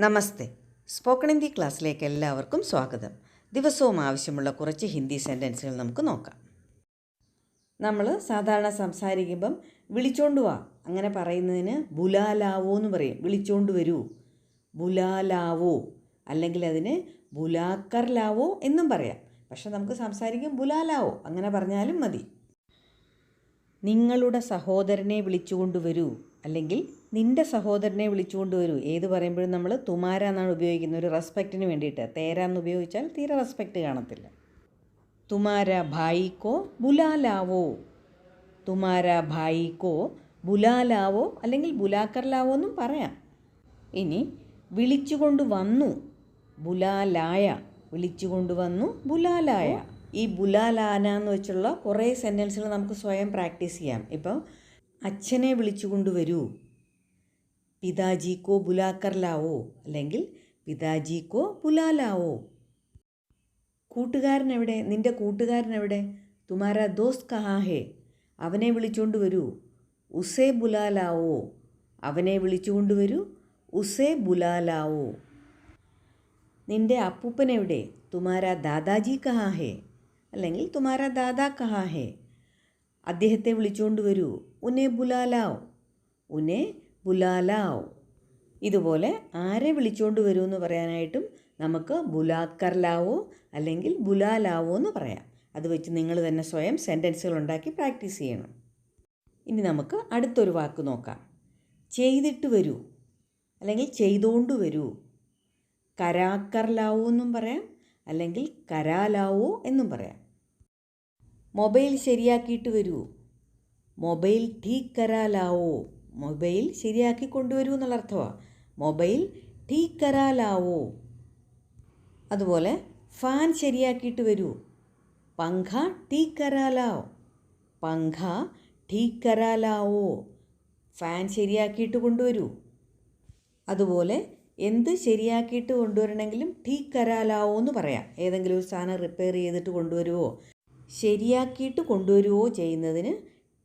നമസ്തേ. Spoken Hindi ക്ലാസ്സിലേക്ക് എല്ലാവർക്കും സ്വാഗതം. ദിവസവും ആവശ്യമുള്ള കുറച്ച് ഹിന്ദി സെന്റൻസുകൾ നമുക്ക് നോക്കാം. നമ്മൾ സാധാരണ സംസാരിക്കുമ്പം വിളിച്ചോണ്ട് വാ. അങ്ങനെ പറയുന്നതിന് ബുലാലാവോ എന്ന് പറയും. വിളിച്ചോണ്ട് വരൂ. ബുലാലാവോ. അല്ലെങ്കിൽ അതിന് ബുലാക്കർ ലാവോ എന്നും പറയാം. പക്ഷെ നമുക്ക് സംസാരിക്കും ബുലാലാവോ. അങ്ങനെ പറഞ്ഞാലും മതി. നിങ്ങളുടെ സഹോദരനെ വിളിച്ചുകൊണ്ട് വരൂ. അല്ലെങ്കിൽ നിന്റെ സഹോദരനെ വിളിച്ചുകൊണ്ട് വരൂ. ഏത് പറയുമ്പോഴും നമ്മൾ തുമാര എന്നാണ് ഉപയോഗിക്കുന്നത് ഒരു റെസ്പെക്റ്റിന് വേണ്ടിയിട്ട്. തേര എന്ന് ഉപയോഗിച്ചാൽ തീരെ റെസ്പെക്റ്റ് കാണത്തില്ല. തുമാര ഭായിക്കോ ബുലാലാവോ? തുമാര ഭായിക്കോ ബുലാലാവോ അല്ലെങ്കിൽ ബുലാക്കർലാവോ എന്നും പറയാം. ഇനി വിളിച്ചുകൊണ്ട് വന്നു. ബുലാലായ. വിളിച്ചുകൊണ്ട് വന്നു ബുലാലായ. ഈ ബുലാലാന എന്ന് വെച്ചുള്ള കുറേ സെന്റൻസുകൾ നമുക്ക് സ്വയം പ്രാക്ടീസ് ചെയ്യാം. ഇപ്പോൾ അച്ഛനെ വിളിച്ചുകൊണ്ട് വരൂ. പിതാജിക്കോ ബുലാക്കർ ലാവോ? അല്ലെങ്കിൽ പിതാജിക്കോ ബുലാലാവോ കൂട്ടുകാരൻ എവിടെ നിന്റെ കൂട്ടുകാരൻ എവിടെ തുമാര ദോസ് കഹാ ഹേ? അവനെ വിളിച്ചുകൊണ്ട് വരൂ. ഉസേ ബുലാലാവോ അവനെ വിളിച്ചുകൊണ്ട് വരൂ. ഉസേ ബുലാലാവോ നിന്റെ അപ്പൂപ്പൻ എവിടെ തുമാര ദാദാജി കഹാ ഹേ? അല്ലെങ്കിൽ തുമാര ദാദാ കഹാ ഹേ? അദ്ദേഹത്തെ വിളിച്ചുകൊണ്ട് വരൂ. ഉനെ ബുലാലാവ് ഉന്നെ ബുലാലാവ്. ഇതുപോലെ ആരെ വിളിച്ചുകൊണ്ട് വരൂ എന്ന് പറയാനായിട്ടും നമുക്ക് ബുലാക്കർലാവോ അല്ലെങ്കിൽ ബുലാലാവോ എന്ന് പറയാം. അത് വെച്ച് നിങ്ങൾ തന്നെ സ്വയം സെന്റൻസുകൾ ഉണ്ടാക്കി പ്രാക്ടീസ് ചെയ്യണം. ഇനി നമുക്ക് അടുത്തൊരു വാക്ക് നോക്കാം. ചെയ്തിട്ട് വരൂ. അല്ലെങ്കിൽ ചെയ്തുകൊണ്ട് വരൂ. കരാക്കർലാവോ എന്നും പറയാം. അല്ലെങ്കിൽ കരാലാവോ എന്നും പറയാം. മൊബൈൽ ശരിയാക്കിയിട്ട് വരൂ. മൊബൈൽ ഠീക്ക് കരാലാവോ മൊബൈൽ ശരിയാക്കി കൊണ്ടുവരൂ എന്നുള്ള അർത്ഥമാണ് മൊബൈൽ ഠീക്ക് കരാലാവോ അതുപോലെ ഫാൻ ശരിയാക്കിയിട്ട് വരൂ. പങ്ഖ ഠീക്ക് കരാലാവോ പങ്ഖ ഠീക്ക് കരാലാവോ ഫാൻ ശരിയാക്കിയിട്ട് കൊണ്ടുവരൂ. അതുപോലെ എന്ത് ശരിയാക്കിയിട്ട് കൊണ്ടുവരണമെങ്കിലും ഠീക്ക് കരാലാവോ എന്ന് പറയാം. ഏതെങ്കിലും ഒരു സാധനം റിപ്പയർ ചെയ്തിട്ട് കൊണ്ടുവരുവോ? ശരിയാക്കിയിട്ട് കൊണ്ടുവരുവോ ചെയ്യുന്നതിന്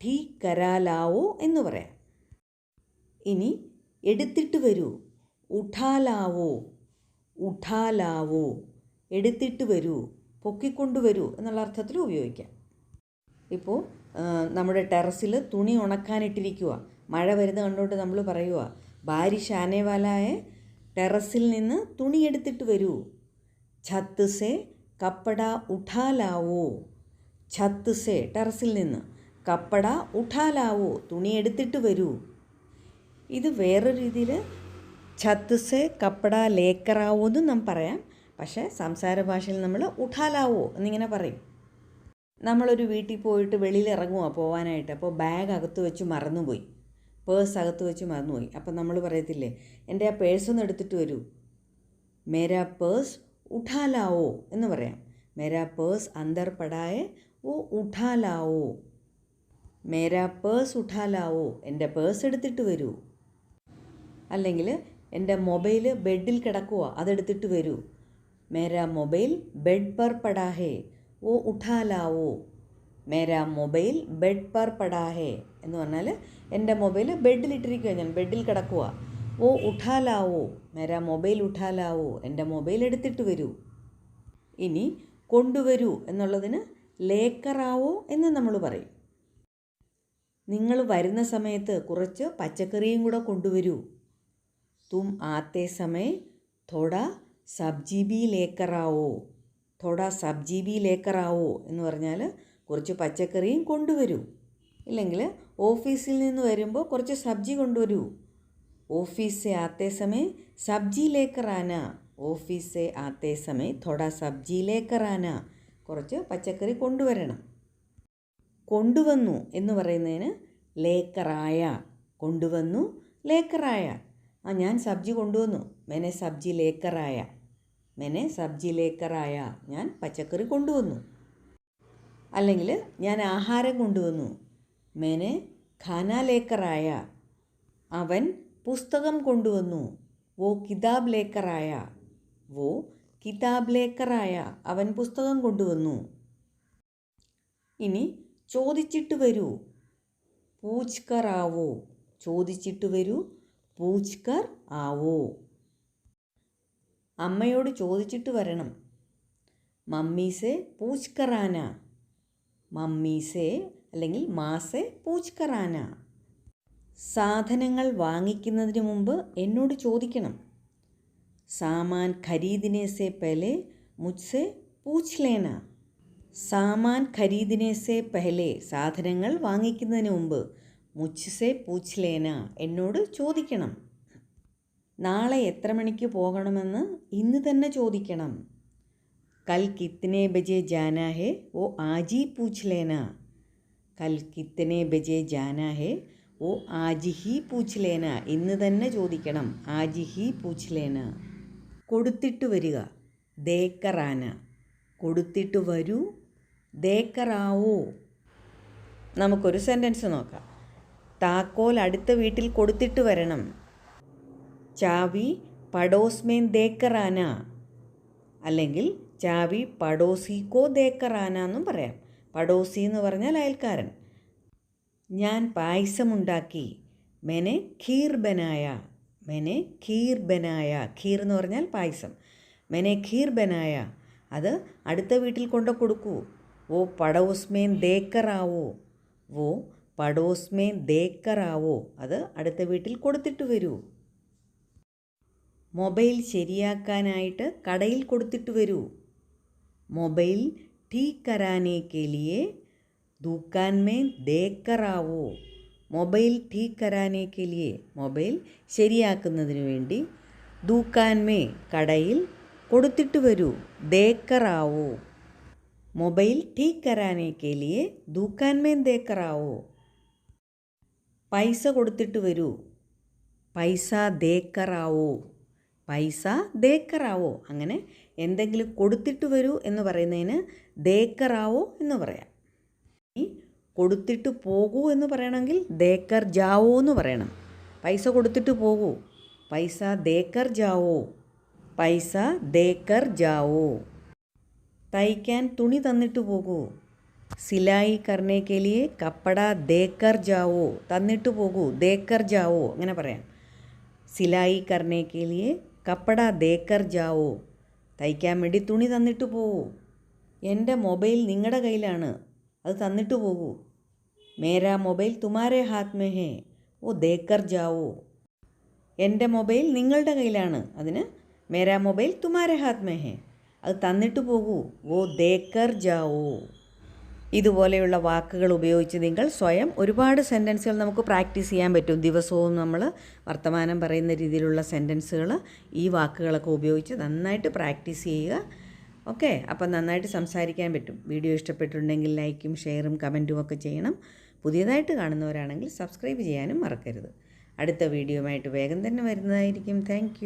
ഠീക്ക് കരാലാവോ എന്ന് പറയാം. ഇനി എടുത്തിട്ട് വരൂ. ഉഠാലാവോ? ഉഠാലാവോ? എടുത്തിട്ട് വരൂ. പൊക്കിക്കൊണ്ടുവരൂ എന്നുള്ള അർത്ഥത്തിൽ ഉപയോഗിക്കാം. ഇപ്പോൾ നമ്മുടെ ടെറസിൽ തുണി ഉണക്കാനിട്ടിരിക്കുക മഴ വരുന്ന കണ്ടുകൊണ്ട് നമ്മൾ പറയുക ഭാര്യ ഷാനേവാലായ ടെറസിൽ നിന്ന് തുണി എടുത്തിട്ട് വരൂ. ഛത്ത് സെ കപ്പട ഉഠാലാവോ? ഛത്ത് സെ ടെറസിൽ നിന്ന് കപ്പട ഉഠാലാവോ? തുണി എടുത്തിട്ട് വരൂ. ഇത് വേറൊരു രീതിയിൽ ഛത്ത് സെ കപ്പട ലേക്കറാവോ എന്നും നാം പറയാം. പക്ഷേ സംസാര ഭാഷയിൽ നമ്മൾ ഉഠാലാവോ എന്നിങ്ങനെ പറയും. നമ്മളൊരു വീട്ടിൽ പോയിട്ട് വെളിയിൽ ഇറങ്ങുമോ പോകാനായിട്ട് അപ്പോൾ ബാഗ് അകത്ത് വെച്ച് മറന്നുപോയി. പേഴ്സ് അകത്ത് വെച്ച് മറന്നുപോയി. അപ്പം നമ്മൾ പറയത്തില്ലേ എന്റെ ആ പേഴ്സ് ഒന്ന് എടുത്തിട്ട് വരൂ. മേരാ പേഴ്സ് ഉഠാലാവോ എന്ന് പറയാം. മേരാ പേഴ്സ് അന്തർ പടായെ ഓ ഉഠാലാവോ. മേരാ പേഴ്സ് ഉഠാലാവോ. എന്റെ പേഴ്സ് എടുത്തിട്ട് വരൂ. അല്ലെങ്കിൽ എന്റെ മൊബൈൽ ബെഡിൽ കിടക്കുക അതെടുത്തിട്ട് വരൂ. മേരാ മൊബൈൽ ബെഡ് പർ പടാഹേ ഓ ഉഠാലാവോ. മേരാ മൊബൈൽ ബെഡ് പർ പടാഹേ എന്ന് പറഞ്ഞാൽ എന്റെ മൊബൈൽ ബെഡിലിട്ടിരിക്കുക ഞാൻ ബെഡിൽ കിടക്കുക ഓ ഉഠാലാവോ മേരാ മൊബൈൽ ഉഠാലാവോ എന്റെ മൊബൈൽ എടുത്തിട്ട് വരൂ. ഇനി കൊണ്ടുവരൂ എന്നുള്ളതിന് ലേക്കറാവോ എന്ന് നമ്മൾ പറയും. നിങ്ങൾ വരുന്ന സമയത്ത് കുറച്ച് പച്ചക്കറിയും കൂടെ കൊണ്ടുവരൂ. തും थोड़ा सब्जी भी സബ്ജി ബി ലേക്കറാവോ सब्जी സബ്ജി ബി ലേക്കറാവോ എന്ന് പറഞ്ഞാൽ കുറച്ച് പച്ചക്കറിയും കൊണ്ടുവരൂ. ഇല്ലെങ്കിൽ ഓഫീസിൽ നിന്ന് വരുമ്പോൾ കുറച്ച് സബ്ജി കൊണ്ടുവരൂ. ഓഫീസ് ആത്തേ സമയം സബ്ജി ലേക്കറാന ഓഫീസ് ആത്തേ സമയം തൊട സബ്ജി ലേക്കറാന കുറച്ച് പച്ചക്കറി കൊണ്ടുവരണം. കൊണ്ടുവന്നു എന്ന് പറയുന്നതിന് ലേക്കറായ. കൊണ്ടുവന്നു ലേക്കറായ. ആ ഞാൻ സബ്ജി കൊണ്ടുവന്നു. മെനെ സബ്ജി ലേക്കറായ. മെനെ സബ്ജി ലേക്കറായ. ഞാൻ പച്ചക്കറി കൊണ്ടുവന്നു. അല്ലെങ്കിൽ ഞാൻ ആഹാരം കൊണ്ടുവന്നു. മെനെ ഖാന ലേക്കറായ. അവൻ പുസ്തകം കൊണ്ടുവന്നു. വോ കിതാബ് ലേക്കറായ. വോ കിതാബ് ലേക്കറായ. അവൻ പുസ്തകം കൊണ്ടുവന്നു. ഇനി ചോദിച്ചിട്ട് വരൂ. പൂച്ച്കർ ആവോ ചോദിച്ചിട്ട് വരൂ. പൂച്ച്കർ ആവോ. അമ്മയോട് ചോദിച്ചിട്ട് വരണം. മമ്മീസെ പൂച്ചക്കറാന മമ്മീസെ അല്ലെങ്കിൽ മാസെ പൂച്ചക്കറാന സാധനങ്ങൾ വാങ്ങിക്കുന്നതിന് മുമ്പ് എന്നോട് ചോദിക്കണം. സാമാൻ ഖരീദിനെ സെ മുച്ചെ മുജ്സെ പൂച്ച് ലേന സാമാൻ ഖരീദിനെ സെ പെഹലെ സാധനങ്ങൾ വാങ്ങിക്കുന്നതിന് മുമ്പ് മുജ്സെ പൂച്ച്ലേന എന്നോട് ചോദിക്കണം. നാളെ എത്ര മണിക്ക് പോകണമെന്ന് ഇന്ന് തന്നെ ചോദിക്കണം. കൽ കിത്തനെ ബജെ ജാനാ ഹെ ഓ ആജി പൂച്ച്ലേന. കൽ കിത്തനെ ബജെ ജാനാ ഹെ ഓ ആജി ഹി പൂച്ച് ലേന ഇന്ന് തന്നെ ചോദിക്കണം. ആജി ഹി പൂച്ച് ലേന കൊടുത്തിട്ട് വരിക ദേക്കറാന. കൊടുത്തിട്ട് വരൂ ദേക്കറാവോ. നമുക്കൊരു സെന്റൻസ് നോക്കാം. താക്കോൽ അടുത്ത വീട്ടിൽ കൊടുത്തിട്ട് വരണം. ചാവി പടോസ്മേൻ ദേക്കറാന. അല്ലെങ്കിൽ ചാവി പടോസിക്കോ ദേക്കറാന എന്നും പറയാം. പടോസി എന്ന് പറഞ്ഞാൽ അയൽക്കാരൻ. ഞാൻ പായസമുണ്ടാക്കി. മെനെ ഖീർ ബനായ. മെനെ ഖീർ ബനായ. ഖീർ എന്ന് പറഞ്ഞാൽ പായസം. മെനെ ഖീർ ബനായ. അത് അടുത്ത വീട്ടിൽ കൊണ്ടു കൊടുക്കൂ. ഓ പടോസ്മേൻ ദേക്കറാവോ. ഓ പടോസ്മേൻ ദേക്കറാവോ അത് അടുത്ത വീട്ടിൽ കൊടുത്തിട്ട് വരൂ മൊബൈൽ ശരിയാക്കാനായിട്ട് കടയിൽ കൊടുത്തിട്ട് വരൂ മൊബൈൽ ठीक कराने के लिए दुकान में देख कर आओ മൊബൈൽ ठीक कराने के लिए മൊബൈൽ ശരിയാക്കുന്നതിന് വേണ്ടി ദൂക്കാൻ മേ കടയിൽ കൊടുത്തിട്ട് വരൂ ദേക്കറാവോ മൊബൈൽ ठीक कराने के लिए ദൂക്കാൻ മേ ദേക്കറാവോ പൈസ കൊടുത്തിട്ട് വരൂ. പൈസ ദേക്കറാവോ. പൈസ ദേക്കറാവോ. അങ്ങനെ എന്തെങ്കിലും കൊടുത്തിട്ട് വരൂ എന്ന് പറയുന്നതിന് ദേക്കറാവോ എന്ന് പറയാം. ഈ കൊടുത്തിട്ട് പോകൂ എന്ന് പറയണമെങ്കിൽ ദേക്കർ ജാവോ എന്ന് പറയണം. പൈസ കൊടുത്തിട്ട് പോകൂ. പൈസ ദേക്കർ ജാവോ. പൈസ ദേക്കർ ജാവോ. തയ്ക്കാൻ തുണി തന്നിട്ട് പോകൂ. സിലായി കർണേ കപ്പട ദേക്കർ ജാവോ തന്നിട്ട് പോകൂ ദേക്കർ ജാവോ അങ്ങനെ പറയാം. സിലായി കർണേ കപ്പട ദേക്കർ ജാവോ തയ്ക്കാൻ വേണ്ടി തുണി തന്നിട്ട് പോകൂ. എന്റെ മൊബൈൽ നിങ്ങളുടെ കയ്യിലാണ് അത് തന്നിട്ട് പോകൂ. മേരാ മൊബൈൽ തുമാരെ ഹാത്മേഹേ ഓ ദേക്കർ ജാവോ. എന്റെ മൊബൈൽ നിങ്ങളുടെ കയ്യിലാണ് അതിന് മേരാ മൊബൈൽ തുമാരെ ഹാത്മേഹേ അത് തന്നിട്ട് പോകൂ ഓ ദേക്കർ ജാവോ. ഇതുപോലെയുള്ള വാക്കുകൾ ഉപയോഗിച്ച് നിങ്ങൾ സ്വയം ഒരുപാട് സെന്റൻസുകൾ നമുക്ക് പ്രാക്ടീസ് ചെയ്യാൻ പറ്റും. ദിവസവും നമ്മൾ വർത്തമാനം പറയുന്ന രീതിയിലുള്ള സെന്റൻസുകൾ ഈ വാക്കുകളൊക്കെ ഉപയോഗിച്ച് നന്നായിട്ട് പ്രാക്ടീസ് ചെയ്യുക. ഓക്കെ അപ്പം നന്നായിട്ട് സംസാരിക്കാൻ പറ്റും. വീഡിയോ ഇഷ്ടപ്പെട്ടിട്ടുണ്ടെങ്കിൽ ലൈക്കും ഷെയറും കമന്റും ഒക്കെ ചെയ്യണം. പുതിയതായിട്ട് കാണുന്നവരാണെങ്കിൽ സബ്സ്ക്രൈബ് ചെയ്യാനും മറക്കരുത്. അടുത്ത വീഡിയോയുമായിട്ട് വേഗം തന്നെ വരുന്നതായിരിക്കും. താങ്ക്